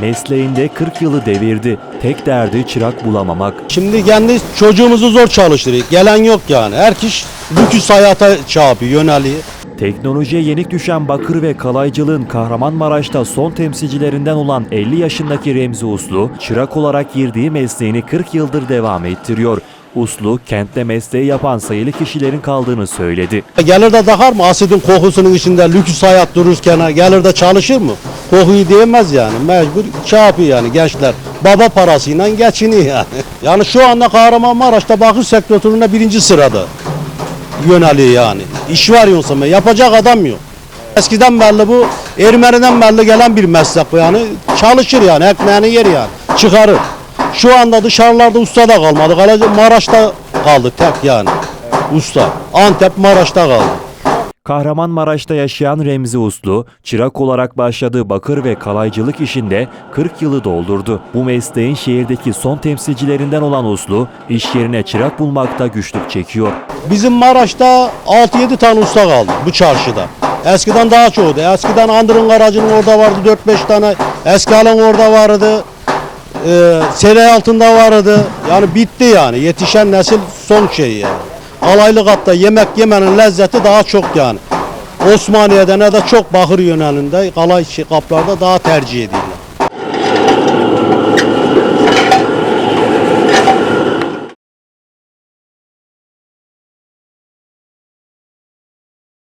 Mesleğinde 40 yılı devirdi. Tek derdi çırak bulamamak. Şimdi kendi çocuğumuzu zor çalıştırıyor. Gelen yok yani. Her kişi lüküs hayata yapıyor, yöneliyor. Teknolojiye yenik düşen bakır ve kalaycılığın Kahramanmaraş'ta son temsilcilerinden olan 50 yaşındaki Remzi Uslu, çırak olarak girdiği mesleğini 40 yıldır devam ettiriyor. Uslu, kentte mesleği yapan sayılı kişilerin kaldığını söyledi. Gelir de takar mı? Asidin kokusunun içinde lüküs hayat dururken gelir de çalışır mı? Kokuyu diyemez yani. Mecbur yapıyor yani gençler. Baba parasıyla geçiniyor yani. Yani şu anda Kahramanmaraş'ta bakır sektöründe birinci sırada yöneliyor yani. İş var yoksa yapacak adam yok. Eskiden belli bu Ermeni'den belli gelen bir meslek bu yani. Çalışır yani ekmeğini yer yani. Çıkarır. Şu anda dışarılarda usta da kalmadı. Maraş'ta kaldı tek yani. Usta. Antep Maraş'ta kaldı. Kahramanmaraş'ta yaşayan Remzi Uslu, çırak olarak başladığı bakır ve kalaycılık işinde 40 yılı doldurdu. Bu mesleğin şehirdeki son temsilcilerinden olan Uslu, iş yerine çırak bulmakta güçlük çekiyor. Bizim Maraş'ta 6-7 tane usta kaldı bu çarşıda. Eskiden daha çoğuydu. Eskiden Andırın Garajı'nın orada vardı 4-5 tane. Eski Alan orada vardı. Ee, Sele altında vardı. Yani bitti yani. Yetişen nesil son şey yani alaylı kapta yemek yemenin lezzeti daha çok yani. Osmaniye'de ne de çok Bahır yönelinde kalay kaplarda daha tercih ediyorlar.